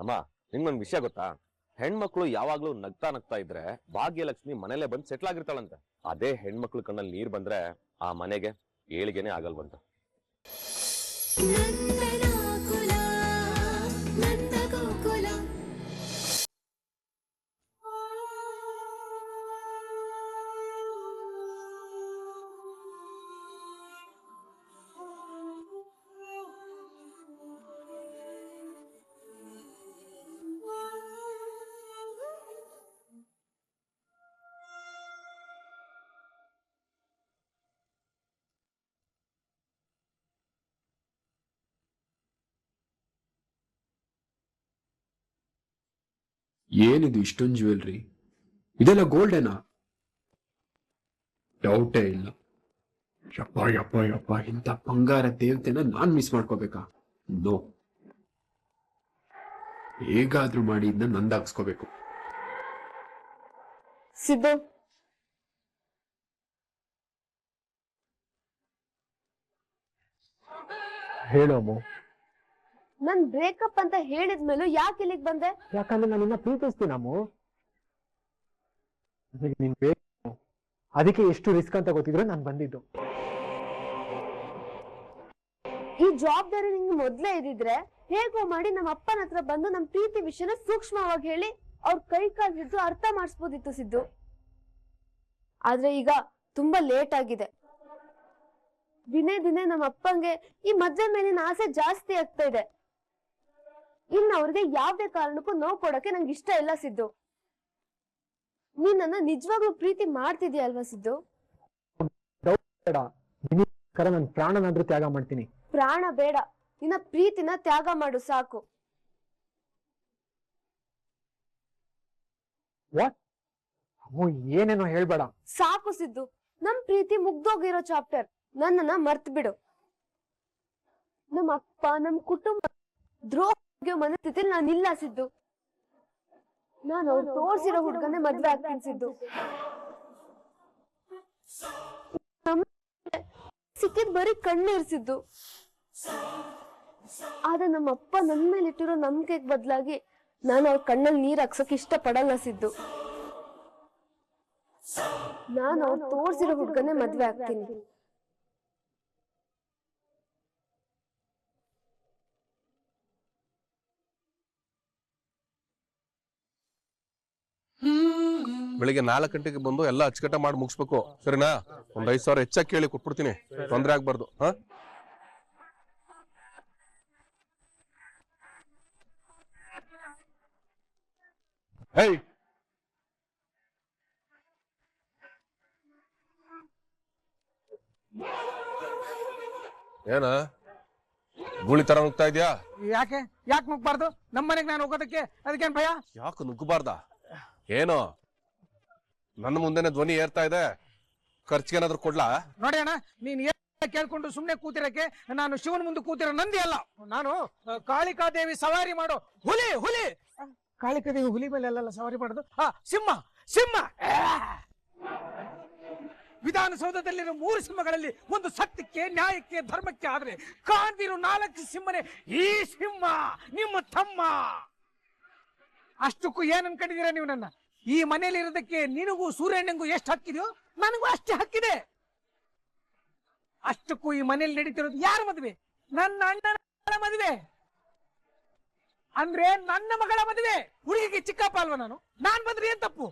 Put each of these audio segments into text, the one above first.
ಅಮ್ಮ ನಿಮ್ಗೊಂದ್ ವಿಷಯ ಗೊತ್ತಾ? ಹೆಣ್ಮಕ್ಳು ಯಾವಾಗ್ಲೂ ನಗ್ತಾ ನಗ್ತಾ ಇದ್ರೆ ಭಾಗ್ಯಲಕ್ಷ್ಮಿ ಮನೇಲೆ ಬಂದು ಸೆಟ್ಲ್ ಆಗಿರ್ತಾಳಂತೆ. ಅದೇ ಹೆಣ್ಮಕ್ಳು ಕಣ್ಣಲ್ಲಿ ನೀರ್ ಬಂದ್ರೆ ಆ ಮನೆಗೆ ಏಳಿಗೆನೆ ಆಗಲ್ವಂತ. ಏನಿದು ಇಷ್ಟೊಂದು ಜ್ಯುವೆಲ್ರಿ ಇದೆಲ್ಲ ಗೋಲ್ಡೇನಾ ಡೌಟೇ ಇಲ್ಲ. ಯಪ್ಪ ಯಪ್ಪ ಯಪ್ಪ ಇಂಥ ಬಂಗಾರ ದೇವತೆನ ನಾನ್ ಮಿಸ್ ಮಾಡ್ಕೋಬೇಕಾ? ನೋ ಹೇಗಾದ್ರೂ ಮಾಡಿ ಇದನ್ನ ನಂದಾಗಿಸ್ಕೋಬೇಕು. ಸಿದ್ದು. ಹೇಳು ನನ್ ಬ್ರೇಕಪ್ ಅಂತ ಹೇಳಿದ್ಮೇಲೂ ಯಾಕೆ ಇಲ್ಲಿಗೆ ಬಂದೆ? ಯಾಕಂದ್ರೆ ನಾನು ನಿನ್ನ ಪ್ರೀತಿಸ್ತೀನಿ ನಾವು ನನಗೆ ನೀನ್ ಬೇಕು. ಅದಕ್ಕೆ ಎಷ್ಟು ರಿಸ್ಕ್ ಅಂತ ಗೊತ್ತಿದ್ರು ನಾನು ಬಂದಿದ್ದು. ಈ ಜವಾಬ್ದಾರಿ ನಿಂಗೆ ಮೊದ್ಲೇ ಇದ್ದಿದ್ರೆ ಹೇಗೋ ಮಾಡಿ ನಮ್ಮ ಅಪ್ಪನ ಹತ್ರ ಬಂದು ನಮ್ ಪ್ರೀತಿ ವಿಷಯನ ಸೂಕ್ಷ್ಮವಾಗಿ ಹೇಳಿ ಅವ್ರ ಕೈ ಕಾಲ್ ಹಿಡಿದು ಅರ್ಥ ಮಾಡಿಸ್ಬೋದಿತ್ತು ಸಿದ್ದು. ಆದ್ರೆ ಈಗ ತುಂಬಾ ಲೇಟ್ ಆಗಿದೆ. ದಿನೇ ದಿನೇ ನಮ್ಮ ಅಪ್ಪಂಗೆ ಈ ಮದ್ವೆ ಮೇಲಿನ ಆಸೆ ಜಾಸ್ತಿ ಆಗ್ತಾ ಇದೆ. ಇನ್ನು ಅವ್ರಿಗೆ ಯಾವ್ದೇ ಕಾರಣಕ್ಕೂ ನೋವು ಕೊಡಕ್ಕೆ ನಂಗೆ ಇಷ್ಟ ಇಲ್ಲ ಸಿದ್ದು. ನೀನ್ ನನ್ನ ನಿಜವಾಗ್ಲೂ ಪ್ರೀತಿ ಮಾಡ್ತಿದ್ಯಾ ಅಲ್ವಾ ಸಿದ್ದು? ಬೇಡ. ನಾನು ಪ್ರಾಣನಾದ್ರೂ ತ್ಯಾಗ ಮಾಡ್ತೀನಿ. ಪ್ರಾಣ ಬೇಡ. ನಿನ್ನ ಪ್ರೀತಿನ ತ್ಯಾಗ ಮಾಡು ಸಾಕು. ಅಮ್ಮು ಏನೇನೋ ಹೇಳ್ಬೇಡ. ಸಾಕು ಸಿದ್ದು. ನಮ್ ಪ್ರೀತಿ ಮುಗ್ದೋಗಿರೋ ಚಾಪ್ಟರ್ ನನ್ನನ್ನ ಮರ್ತ್ ಬಿಡು ನಮ್ಮ ಅಪ್ಪ ನಮ್ ಕುಟುಂಬ ದ್ರೋಹ ಮನಸ್ಥಿತಿಲಿ ನಾನು ಇಲ್ಲ ಸಿದ್ದು ನಾನು ಅವ್ರು ತೋರ್ಸಿರೋ ಹುಡ್ಗನೇ ಮದ್ವೆ ಆಗ್ತೀನಿ ಸಿದ್ದು ಸಿಕ್ಕಿದ್ ಬರೀ ಕಣ್ಣೀರ್ ಸಿದ್ದು ಆದ್ರೆ ನಮ್ಮ ಅಪ್ಪ ನನ್ ಮೇಲೆ ಇಟ್ಟಿರೋ ನಂಬಿಕೆಗೆ ಬದ್ಲಾಗಿ ನಾನು ಅವ್ರ ಕಣ್ಣಲ್ಲಿ ನೀರ್ ಹಾಕ್ಸಕ್ ಇಷ್ಟ ಪಡಲ್ಲ ಸಿದ್ದು. ನಾನು ಅವ್ರು ತೋರ್ಸಿರೋ ಹುಡ್ಗನೇ ಮದ್ವೆ ಆಗ್ತೀನಿ. ಬೆಳಿಗ್ಗೆ ನಾಲ್ಕು ಗಂಟೆಗೆ ಬಂದು ಎಲ್ಲ ಅಚ್ಚುಕಟ್ಟ ಮಾಡಿ ಮುಗಿಸ್ಬೇಕು. ಸರಿನಾ? ಒಂದ್ ಐದ್ ಸಾವಿರ ಹೆಚ್ಚಾಗಿ ಕೇಳಿ ಕೊಟ್ಬಿಡ್ತೀನಿ. ತೊಂದರೆ ಆಗ್ಬಾರ್ದು. ಹಾ? ಹೇಯ್ ಏನ? ಗೂಳಿ ತರ ನುಗ್ತಾ ಇದ್ಯಾ? ಯಾಕೆ? ಯಾಕೆ ನುಗ್ಬಾರ್ದು? ನಮ್ಮ ಮನೆಗೆ ನಾನು ಹೋಗೋದಕ್ಕೆ ಅದಕ್ಕೇನ್ ಭಯ? ಯಾಕೆ ನುಗ್ಗಬಾರ್ದ? ಏನೋ? ನನ್ನ ಮುಂದೆನೆ ಧ್ವನಿ ಏರ್ತಾ ಇದೆ. ಖರ್ಚಿಗೇನಾದ್ರೂ ಕೊಡ್ಲಾ? ನೋಡಿ ಅಣ್ಣ ನೀನ್ ಕೇಳ್ಕೊಂಡು ಸುಮ್ನೆ ಕೂತಿರಕ್ಕೆ ನಾನು ಶಿವನ ಮುಂದೆ ಕೂತಿರೋ ನಂದಿ ಅಲ್ಲ. ನಾನು ಕಾಳಿಕಾ ಕಾಳಿಕಾದೇವಿ ಸವಾರಿ ಮಾಡೋ ಹುಲಿ ಹುಲಿ. ಆ, ಕಾಳಿಕಾದೇವಿ ಹುಲಿ ಮೇಲೆ ಅಲ್ಲ ಸವಾರಿ ಮಾಡೋದು? ಹಾ ಸಿಂಹ ಸಿಂಹ. ಆ! ವಿಧಾನಸೌಧದಲ್ಲಿರೋ ಮೂರು ಸಿಂಹಗಳಲ್ಲಿ ಒಂದು ಸತ್ಯಕ್ಕೆ ನ್ಯಾಯಕ್ಕೆ ಧರ್ಮಕ್ಕೆ ಆದ್ರೆ ಕಾಂತಿರು ನಾಲ್ಕು ಸಿಂಹನೇ ಈ ಸಿಂಹ ನಿಮ್ಮ ತಮ್ಮ. ಅಷ್ಟಕ್ಕೂ ಏನ್ ಅನ್ಕೊಂಡಿದೀರ ನೀವು ನನ್ನ? ಈ ಮನೇಲಿ ಇರೋದಕ್ಕೆ ನಿನಗೂ ಸೂರ್ಯಣ್ಣಂಗೂ ಎಷ್ಟು ಹಕ್ಕಿದೆಯೋ ನನಗೂ ಅಷ್ಟೇ ಹಕ್ಕಿದೆ ಅಷ್ಟಕ್ಕೂ ಈ ಮನೇಲಿ ನಡೀತಿರೋದು ಯಾರ ಮದುವೆ? ನನ್ನ ಅಣ್ಣನ ಮದುವೆ. ಅಂದ್ರೆ ನನ್ನ ಮಗಳ ಮದುವೆ. ಹುಡುಗಿಗೆ ಚಿಕ್ಕಪ್ಪ ಅಲ್ವಾ ನಾನು? ನಾನ್ ಬಂದ್ರೆ ಏನ್ ತಪ್ಪು?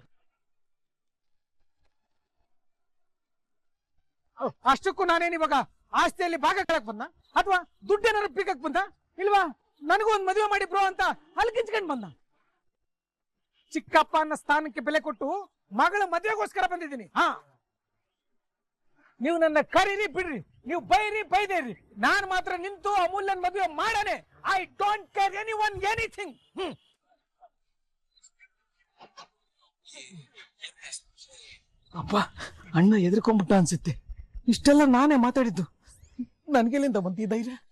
ಅಷ್ಟಕ್ಕೂ ನಾನೇನ್ ಇವಾಗ ಆಸ್ತಿಯಲ್ಲಿ ಭಾಗ ಕೇಳಕ್ ಬಂದ? ಅಥವಾ ದುಡ್ಡೇನಾರು ಪೀಕಕ್ ಬಂದ? ಇಲ್ವಾ? ನನಗೂ ಒಂದ್ ಮದುವೆ ಮಾಡಿ ಬ್ರೋ ಅಂತ ಅಲ್ಲಿ ಕಿಂಚ್ಕೊಂಡ್ ಬಂದ? ಚಿಕ್ಕಪ್ಪ ಅನ್ನೋ ಸ್ಥಾನಕ್ಕೆ ಬೆಲೆ ಕೊಟ್ಟು ಮಗಳ ಮದುವೆಗೋಸ್ಕರ ಬಂದಿದ್ದೀನಿ. ಹಾ. ನೀವು ನನ್ನ ಕರೀರಿ ಬಿಡ್ರಿ. ನೀವು ಬೈರಿ ಬೈದೇರಿ. ನಾನ್ ಮಾತ್ರ ನಿಂತು ಅಮೂಲ್ಯನ್ ಮದುವೆ ಮಾಡನೆ. I don't care anyone anything ಅಪ್ಪ ಅಣ್ಣ ಎದ್ರಕೊಂಡ್ಬಿಟ್ಟ ಅನ್ಸುತ್ತೆ. ಇಷ್ಟೆಲ್ಲ ನಾನೇ ಮಾತಾಡಿದ್ದು. ನನ್ಗೆಲ್ಲಿಂದ ಬಂತಿ ಧೈರ್ಯ?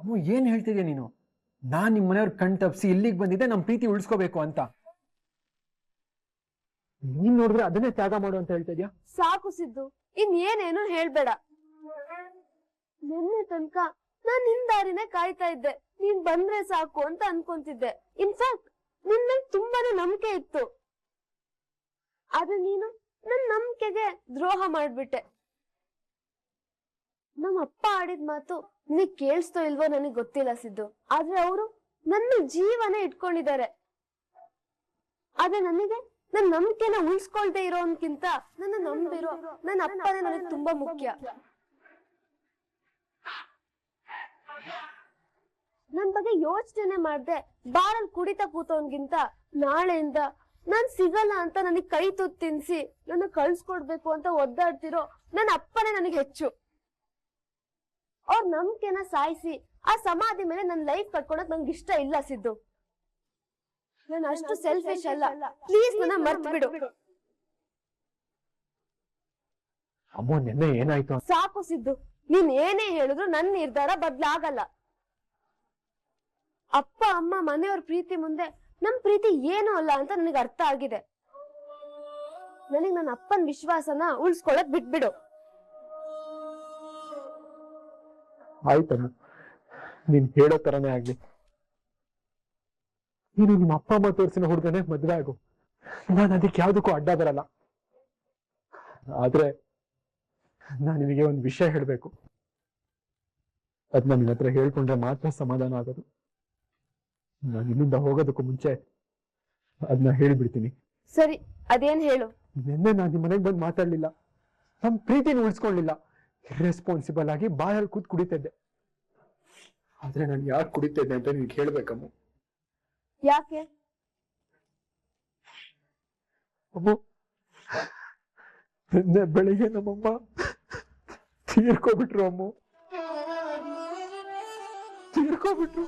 ಅಮ್ಮ, ಏನ್ ಹೇಳ್ತಿದ್ಯಾ ನೀನು? ನಾನ್ ನಿಮ್ ಮನೆಯವ್ರ ಕಣ್ ತಪ್ಸಿ ಇಲ್ಲಿಗೆ ಬಂದಿದ್ದೆ, ನಮ್ ಪ್ರೀತಿ ಉಳಿಸ್ಕೋಬೇಕು ಅಂತ. ನೀನ್ ನೋಡಿದ್ರೆ ಅದನ್ನೇ ತ್ಯಾಗ ಮಾಡು ಅಂತ ಹೇಳ್ತಾ ಇದ್ಯಾ ಸಾಕು ಸಿದ್ದು ಇನ್ ಏನೇನು ಹೇಳ್ಬೇಡ. ನಿನ್ನೆ ತನಕ ನಾನ್ ನಿನ್ ದಾರಿನೇ ಕಾಯ್ತಾ ಇದ್ದೆ. ನೀನ್ ಬಂದ್ರೆ ಸಾಕು ಅಂತ ಅನ್ಕೊಂತಿದ್ದೆ. ಇನ್ಫ್ಯಾಕ್ಟ್ ನಿನ್ನ ತುಂಬಾನೇ ನಂಬಿಕೆ ಇತ್ತು. ಆದ್ರೆ ನೀನು ನನ್ ನಂಬಿಕೆಗೆ ದ್ರೋಹ ಮಾಡ್ಬಿಟ್ಟೆ. ನಮ್ಮ ಅಪ್ಪ ಆಡಿದ ಮಾತು ನೀ ಕೇಳಿಸ್ತೋ ಇಲ್ವೋ ನನಗ್ ಗೊತ್ತಿಲ್ಲ ಸಿದ್ದು. ಆದ್ರೆ ಅವರು ನನ್ನ ಜೀವನ ಇಟ್ಕೊಂಡಿದ್ದಾರೆ. ಆದ್ರೆ ನನಗೆ ನನ್ನ ನಂಬಿಕೆನ ಉಳಿಸ್ಕೊಳ್ದೆ ಇರೋನ್ಕಿಂತ ನನ್ನ ನಂಬಿರೋ ನನ್ನ ಅಪ್ಪನೇ ನನಗೆ ತುಂಬಾ ಮುಖ್ಯ. ನನ್ ಬಗ್ಗೆ ಯೋಚನೆ ಮಾಡ್ದೆ ಬಾರಲ್ಲಿ ಕುಡಿತಾ ಕೂತವನ್ಗಿಂತ ನಾಳೆಯಿಂದ ನಾನ್ ಸಿಗಲ್ಲ ಅಂತ ನನಗ್ ಕೈ ತುತ್ತಿನ್ಸಿ ನನ್ನ ಕಳ್ಸ್ಕೊಡ್ಬೇಕು ಅಂತ ಒದ್ದಾಡ್ತಿರೋ ನನ್ನ ಅಪ್ಪನೇ ನನಗೆ ಹೆಚ್ಚು. ಅವ್ರ ನಂಬಿಕೆನ ಸಾಯಿಸಿ ಆ ಸಮಾಧಿ ಮೇಲೆ ನನ್ ಲೈಫ್ ಕಟ್ಕೊಳಕ್ ನಂಗೆ ಇಷ್ಟ ಇಲ್ಲ ಸಿದ್ದು. ನಾನು ಅಷ್ಟು ಸೆಲ್ಫಿಶ್ ಅಲ್ಲ. ಪ್ಲೀಸ್ ನನ್ನ ಮರ್ತ್ ಬಿಡು ಅಮ್ಮ ನೆನ್ನೆ ಏನಾಯ್ತು ಸಾಕು ಸಿದ್ದು. ನೀನ್ ಏನೇ ಹೇಳಿದ್ರು ನನ್ನ ನಿರ್ಧಾರ ಬದ್ಲಾಗಲ್ಲ. ಅಪ್ಪ ಅಮ್ಮ ಮನೆಯವ್ರ ಪ್ರೀತಿ ಮುಂದೆ ನಮ್ ಪ್ರೀತಿ ಏನು ಅಲ್ಲ ಅಂತ ನನಗೆ ಅರ್ಥ ಆಗಿದೆ. ನನಗ್ ನನ್ನ ಅಪ್ಪನ ವಿಶ್ವಾಸನ ಉಳ್ಸ್ಕೊಳಕ್ ಬಿಟ್ಬಿಡು. ಆಯ್ತಮ್ಮ ನೀನ್ ಹೇಳೋ ತರನೇ ಆಗ್ಲಿ. ನೀನು ನಿಮ್ಮ ಅಪ್ಪ ಅಮ್ಮ ತೋರಿಸಿನ ಹುಡುಗನೇ ಮದ್ವೆ ಆಗು. ನಾನು ಅದಕ್ಕೆ ಯಾವ್ದಕ್ಕೂ ಅಡ್ಡ ಬರಲ್ಲ. ಆದ್ರೆ ನಾನು ನಿಮಗೆ ಒಂದು ವಿಷಯ ಹೇಳ್ಬೇಕು. ಅದನ್ನ ನಿನ್ನ ಹತ್ರ ಹೇಳ್ಕೊಂಡ್ರೆ ಮಾತ್ರ ಸಮಾಧಾನ ಆಗೋದು. ನಾನು ಇಲ್ಲಿಂದ ಹೋಗೋದಕ್ಕೂ ಮುಂಚೆ ಅದನ್ನ ಹೇಳ್ಬಿಡ್ತೀನಿ. ಸರಿ ಅದೇನ್ ಹೇಳು? ನಿನ್ನೆ ನಾನು ನಿಮ್ಮ ಮನೆಗೆ ಬಂದು ಮಾತಾಡ್ಲಿಲ್ಲ. ನಮ್ ಪ್ರೀತಿನ ಉಳಿಸ್ಕೊಳ್ಳಿಲ್ಲ ರೆಸ್ಪಾನ್ಸಿಬಲ್ ಆಗಿ ಬಾಯಲ್ಲಿ ಕೂತ್ ಕುಡಿತಿದ್ದೆ. ಆದ್ರೆ ನಾನು ಯಾಕೆ ಕುಡಿತಿದ್ದೆ ಅಂತ ನಿನ್ಗೆ ಹೇಳ್ಬೇಕಮ್ಮ ಯಾಕೆ? ಅಮ್ಮ ನಿನ್ನೆ ಬೆಳಿಗ್ಗೆ ನಮ್ಮಮ್ಮ ತೀರ್ಕೋಬಿಟ್ರು ಅಮ್ಮ. ತೀರ್ಕೊಬಿಟ್ರು.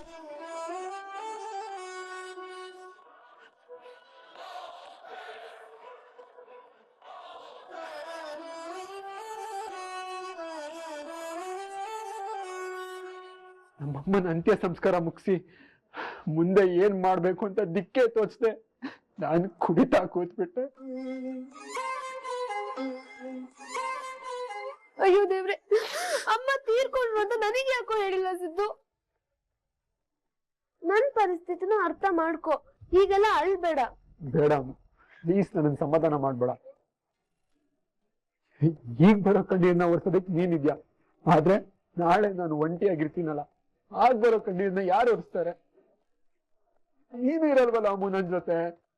ನಮ್ಮಮ್ಮನ ಅಂತ್ಯ ಸಂಸ್ಕಾರ ಮುಗಿಸಿ ಮುಂದೆ ಏನ್ ಮಾಡ್ಬೇಕು ಅಂತ ದಿಕ್ಕೆ ತೋಚ್ದೆ ನಾನು ಕುಡಿತಾ ಕೂತ್ಬಿಟ್ಟೆ. ಅಯ್ಯೋ ದೇವ್ರೆ ಅಮ್ಮ ತೀರ್ಕೊಂಡ್ರು ಅಂತ ನನಗೆ ಯಾಕೋ ಹೇಳಿಲ್ಲ ಸಿದ್ದು? ನನ್ ಪರಿಸ್ಥಿತಿನ ಅರ್ಥ ಮಾಡ್ಕೋ ಈಗೆಲ್ಲ ಅಳ್ಬೇಡ. ಬೇಡ ಪ್ಲೀಸ್ ನನ್ನ ಸಮಾಧಾನ ಮಾಡ್ಬೇಡ. ಈಗ ಬರೋ ಕಣ್ಣೀರ್ನ ಒರೆಸೋದಕ್ಕೆ ನೀನಿದ್ಯಾ? ಆದ್ರೆ ನಾಳೆ ನಾನು ಒಂಟಿಯಾಗಿರ್ತೀನಲ್ಲ. ಆಗ ಬರೋ ಕಣ್ಣೀರ್ನ ಯಾರು ಒರೆಸ್ತಾರೆ? ನೀನು ಇರಲ್ವಲ್ಲ ಅಮ್ಮು ಜೊತೆ?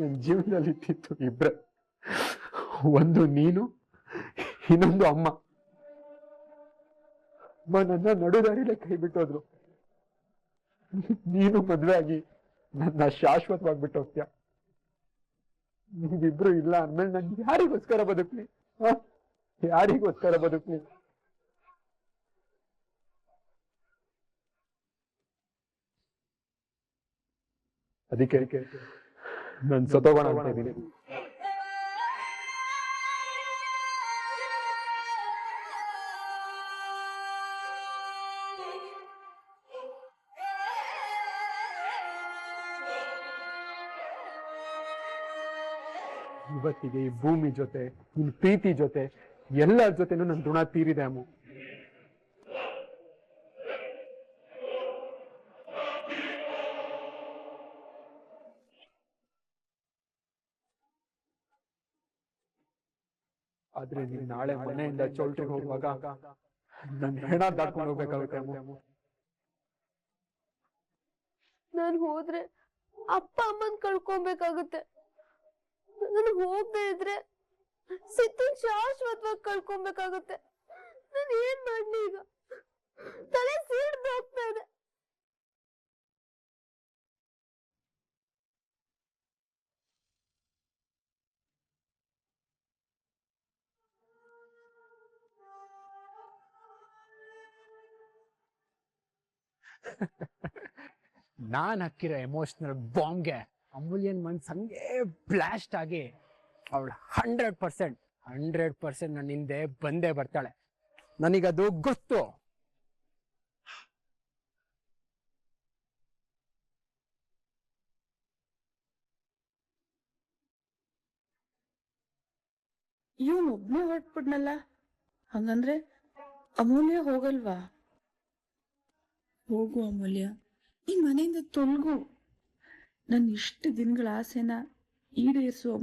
ನನ್ ಜೀವನದಲ್ಲಿ ಇಟ್ಟಿತ್ತು ಇಬ್ರ. ಒಂದು ನೀನು, ಇನ್ನೊಂದು ಅಮ್ಮ. ಅಮ್ಮ ನನ್ನ ನಡುದಾರಿಲೇ ಕೈ ಬಿಟ್ಟೋದ್ರು. ನೀನು ಮದ್ವೆ ಆಗಿ ನನ್ನ ಶಾಶ್ವತವಾಗಿ ಬಿಟ್ಟೋಗ್ತೀಯ. ನೀವಿಬ್ರು ಇಲ್ಲ ಅಂದ್ಮೇಲೆ ನನ್ ಯಾರಿಗೋಸ್ಕರ ಬದುಕ್ಲಿ? ಯಾರಿಗೋಸ್ಕರ ಬದುಕ್ಲಿ ಅದಕ್ಕೆ ನಾನು ಸತ್ತೋಗೋಣ ಅಂತ ಇದ್ದೀನಿ. ಇವತ್ತಿಗೆ ಈ ಭೂಮಿ ಜೊತೆ ನಿನ್ ಪ್ರೀತಿ ಜೊತೆ, ಎಲ್ಲರ ಜೊತೆನೂ ನನ್ನ ಋಣ ತೀರಿದೆ ಅಮ್ಮ. ಆದ್ರೆ ನೀನ್ ನಾಳೆ ಮನೆಯಿಂದ ಚೌಲ್ಟ್ರಿಗೆ ಹೋಗುವಾಗ ನನ್ನ ಹೆಣ ದಾಟ್ಕೊಂಡು ಹೋಗ್ಬೇಕಾಗುತ್ತೆ ಅಮ್ಮ. ನಾನ್ ಹೋದ್ರೆ ಅಪ್ಪ ಅಮ್ಮನ್ ಕಳ್ಕೊಬೇಕಾಗುತ್ತೆ ನಾನು ಹೋಗದೆ ಇದ್ರೆ ಸಿದ್ದು ಶಾಶ್ವತವಾಗಿ ಕಳ್ಕೊಬೇಕಾಗುತ್ತೆ. ನಾನು ಏನ್ ಮಾಡ್ಲಿ ಈಗ? ತಲೆ ಸೀಡ್ ಹೋಗ್ತಾ ಇದೆ. ನಾನು ಹಾಕಿರೋ ಎಮೋಷನಲ್ ಬಾಂಬ್ಗೆ ಅಮೂಲ್ಯನ್ ಮನ್ಸ್ ಹಂಗೆ ಬ್ಲಾಸ್ಟ್ ಆಗಿ ಅವಳು ಹಂಡ್ರೆಡ್ ಪರ್ಸೆಂಟ್ ಹಂಡ್ರೆಡ್ ಪರ್ಸೆಂಟ್ ನನ್ನ ಹಿಂದೆ ಬಂದೇ ಬರ್ತಾಳೆ. ನನಗದು ಗೊತ್ತು. ಇವನ್ ಒಬ್ನೇ ಹೊರಟ್ಬಿಡ್ನಲ್ಲ ಹಂಗಂದ್ರೆ ಅಮೂಲ್ಯ ಹೋಗಲ್ವಾ? ಹೋಗು ಅಮೂಲ್ಯ. ಈ ಮನೆಯಿಂದ ತೊಲ್ಗು. ನನ್ನ ಇಷ್ಟು ದಿನಗಳ ಆಸೆನ ಈಡೇರಿಸುವ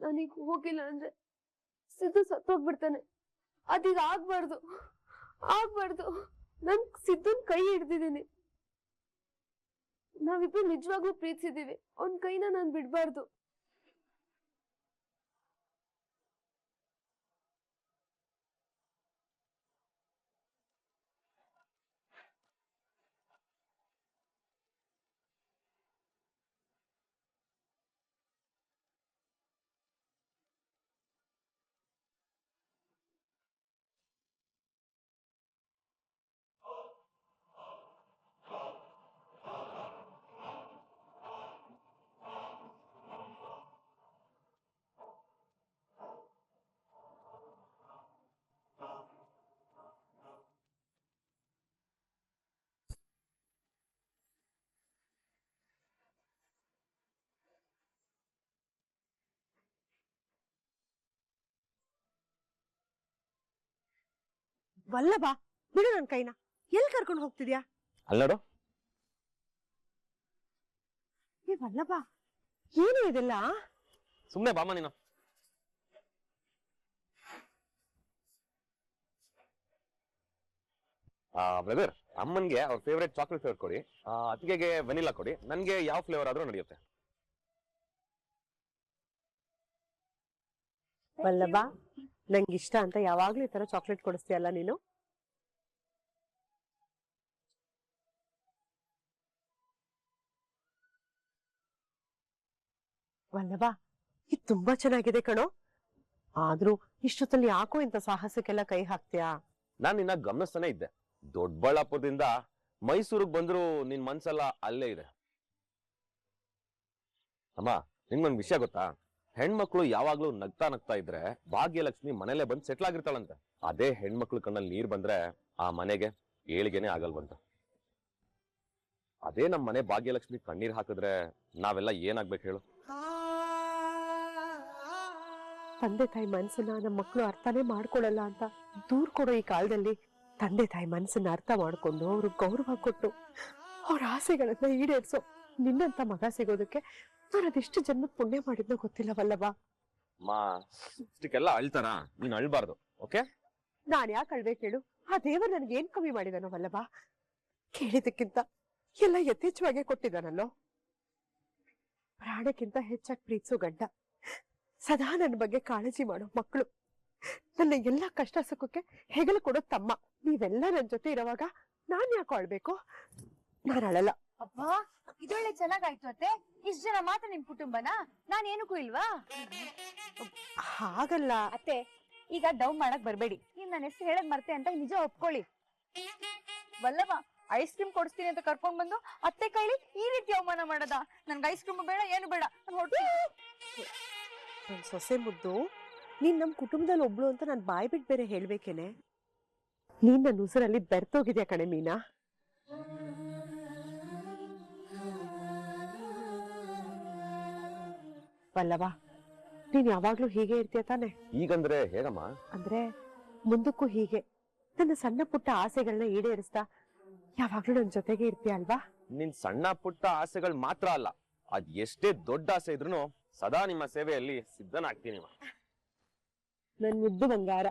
ನಾನೀಗ ಹೋಗಿಲ್ಲ ಅಂದ್ರೆ ಸಿದ್ದು ಸತ್ತೋಗ್ಬಿಡ್ತಾನೆ. ಅದೀಗ ಆಗ್ಬಾರ್ದು. ಆಗ್ಬಾರ್ದು. ನನ್ ಸಿದ್ಧನ್ ಕೈ ಹಿಡ್ದಿದ್ದೀನಿ. ನಾವಿಬ್ರು ನಿಜವಾಗ್ಲೂ ಪ್ರೀತಿಸಿದೀವಿ. ಅವ್ನ್ ಕೈನ ನಾನ್ ಬಿಡ್ಬಾರ್ದು. ವಲ್ಲಭ ಬಿಡು ನನ್ ಕೈನ. ಎಲ್ ಕರ್ಕೊಂಡು ಹೋಗ್ತಿದ್ಯಾ? ಅಲ್ ನೋಡು. ಏ ವಲ್ಲಭ ಏನು ಇದೆಲ್ಲ? ಸುಮ್ಮನೆ ಬಾಮ ನೀನು ಬ್ರದರ್ ಅಮ್ಮನ್ಗೆ ಅವ್ರ ಫೇವ್ರೇಟ್ ಚಾಕ್ಲೇಟ್ ಫ್ಲೇವರ್ ಕೊಡಿ. ಆ, ಅತ್ತಿಗೆಗೆ ವೆನಿಲಾ ಕೊಡಿ. ನನ್ಗೆ ಯಾವ ಫ್ಲೇವರ್ ಆದ್ರೂ ನಡೆಯುತ್ತೆ. ವಲ್ಲಭ ನಂಗೆ ಇಷ್ಟ ಅಂತ ಯಾವಾಗ್ಲೂ ಈ ತರ ಚಾಕ್ಲೇಟ್ ಕೊಡಿಸ್ತೀಯಲ್ಲ ನೀನು? ವಲ್ಲಭ, ಇದು ತುಂಬಾ ಚೆನ್ನಾಗಿದೆ ಕಣೋ. ಆದ್ರೂ ಇಷ್ಟೊತ್ತಲ್ಲಿ ಯಾಕೋ ಇಂತ ಸಾಹಸಕ್ಕೆಲ್ಲ ಕೈ ಹಾಕ್ತೀಯಾ? ನಾನ್ ನಿನ್ನ ಗಮನಿಸ್ತಾನೆ ಇದ್ದೆ. ದೊಡ್ಡಬಳ್ಳಾಪುರದಿಂದ ಮೈಸೂರಿಗೆ ಬಂದ್ರು ನಿನ್ ಮನ್ಸೆಲ್ಲ ಅಲ್ಲೇ ಇದೆ. ಅಮ್ಮ ನಿನ್ಗೊಂದ್ ವಿಷಯ ಗೊತ್ತಾ? ಹೆಣ್ಮಕ್ಳು ಯಾವಾಗ್ಲೂ ನಗ್ತಾ ನಗ್ತಾ ಇದ್ರೆ ಭಾಗ್ಯಲಕ್ಷ್ಮಿ ಮನೇಲೆ ಬಂದ್ ಸೆಟ್ಲ್ ಆಗಿರ್ತಾಳಂತೆ. ಅದೇ ಹೆಣ್ಮಕ್ಳು ಕಣ್ಣಲ್ಲಿ ನೀರ್ ಬಂದ್ರೆ ಆ ಮನೆಗೆ ಏಳಿಗೆನೆ ಆಗಲ್ವಂತ. ಅದೇ ನಮ್ಮ ಮನೆ ಭಾಗ್ಯಲಕ್ಷ್ಮಿ ಕಣ್ಣೀರ್ ಹಾಕಿದ್ರೆ ನಾವೆಲ್ಲ ಏನಾಗ್ಬೇಕು ಹೇಳು? ತಂದೆ ತಾಯಿ ಮನ್ಸನ್ನ ನಮ್ಮ ಮಕ್ಕಳು ಅರ್ಥನೇ ಮಾಡ್ಕೊಳಲ್ಲ ಅಂತ ದೂರ್ ಕೊಡೋ ಈ ಕಾಲದಲ್ಲಿ ತಂದೆ ತಾಯಿ ಮನಸ್ಸನ್ನ ಅರ್ಥ ಮಾಡ್ಕೊಂಡು ಅವ್ರಿಗೆ ಗೌರವ ಕೊಟ್ಟು ಅವ್ರ ಆಸೆಗಳನ್ನ ಈಡೇರ್ಸೋ ನಿನ್ನಂತ ಮಗ ಸಿಗೋದಕ್ಕೆ ನಾನು ಅದೆಷ್ಟು ಜನ್ಮ ಪುಣ್ಯ ಮಾಡಿದ್ನೋ ಗೊತ್ತಿಲ್ಲವಲ್ಲವಾ? ಮಾ ಇಷ್ಟಕ್ಕೆಲ್ಲ ಅಳ್ತಾರ? ನೀನ್ ಅಳ್ಬಾರ್ದು ಓಕೆ? ನಾನ್ ಯಾಕೆ ಅಳ್ಬೇಕು ಹೇಳು ಆ ದೇವರು ನನ್ಗೆ ಏನ್ ಕಮ್ಮಿ ಮಾಡಿದಾನೋ ವಲ್ಲಭ ಕೇಳಿದಕ್ಕಿಂತ ಎಲ್ಲ ಯಥೇಚ್ಛವಾಗಿ ಕೊಟ್ಟಿದ್ದಾನಲ್ಲೋ? ಪ್ರಾಣಕ್ಕಿಂತ ಹೆಚ್ಚಾಗಿ ಪ್ರೀತಿಸೋ ಗಂಡ ಸದಾ ನನ್ನ ಬಗ್ಗೆ ಕಾಳಜಿ ಮಾಡೋ ಮಕ್ಕಳು ನನ್ನ ಎಲ್ಲ ಕಷ್ಟ ಸುಖಕ್ಕೆ ಹೆಗಲು ಕೊಡೋ ತಮ್ಮ. ನೀವೆಲ್ಲ ನನ್ನ ಜೊತೆ ಇರುವಾಗ ನಾನ್ ಯಾಕೆ ಅಳ್ಬೇಕು? ನಾನು ಅಳಲ್ಲ. ಅಬ್ಬಾ ಇದೊಳ್ಳೆ ಚೆನ್ನಾಗಾಯ್ತು ಅತ್ತೆ. ಇಷ್ಟ ಜನ ಮಾತ್ರ ನಿಮ್ ಕುಟುಂಬನ? ನಾನ್ ಏನಕ್ಕೂ ಇಲ್ವಾ? ಹಾಗಲ್ಲ. ಅತ್ತೆ ಈಗ ಡೌನ್ ಮಾಡಕ್ ಬರ್ಬೇಡಿ. ನೀನ್ ನನ್ನ ಹೆಸರು ಹೇಳಕ್ ಮರ್ತೆ ಅಂತ ನಿಜ ಒಪ್ಕೊಳ್ಳಿ. ವಲ್ಲವ ಐಸ್ ಕ್ರೀಮ್ ಕೊಡಿಸ್ತೀನಿ ಅಂತ ಕರ್ಕೊಂಡ್ ಬಂದು ಅತ್ತೆ ಕೈಲಿ ಈ ರೀತಿ ಅವಮಾನ ಮಾಡದ? ನನ್ಗೆ ಐಸ್ ಕ್ರೀಮ್ ಬೇಡ ಏನು ಬೇಡ. ನನ್ ಸೊಸೆ ಮುದ್ದು ನೀನ್ ನಮ್ ಕುಟುಂಬದಲ್ಲಿ ಒಬ್ಳು ಅಂತ ನಾನ್ ಬಾಯ್ ಬಿಟ್ ಬೇರೆ ಹೇಳ್ಬೇಕೇನೆ? ನೀನ್ ನನ್ನ ಉಸಿರಲ್ಲಿ ಬೆರ್ತೋಗಿದ್ಯಾ ಕಣೆ ಮೀನಾ? ಪಲ್ಲವ ನೀನ್ ಯಾವಾಗ್ಲೂ ಹೀಗೆ ಇರ್ತೀಯ ತಾನೆ? ಈಗಂದ್ರೆ ಹೇಗಮ್ಮ? ಅಂದ್ರೆ ಮುಂದಕ್ಕೂ ಹೀಗೆ. ನನ್ನ ಸಣ್ಣ ಪುಟ್ಟ ಆಸೆಗಳನ್ನ ಈಡೇರಿಸ್ತಾ ಯಾವಾಗ್ಲೂ ನನ್ ಜೊತೆಗೆ ಇರ್ತೀಯ ಅಲ್ವಾ? ನಿನ್ ಸಣ್ಣ ಪುಟ್ಟ ಆಸೆಗಳು ಮಾತ್ರ ಅಲ್ಲ ಅದ್ ಎಷ್ಟೇ ದೊಡ್ಡ ಆಸೆ ಇದ್ರು ಸದಾ ನಿಮ್ಮ ಸೇವೆಯಲ್ಲಿ ಸಿದ್ಧನಾಗ್ತೀನಿ ನನ್ ಮುದ್ದು ಬಂಗಾರ.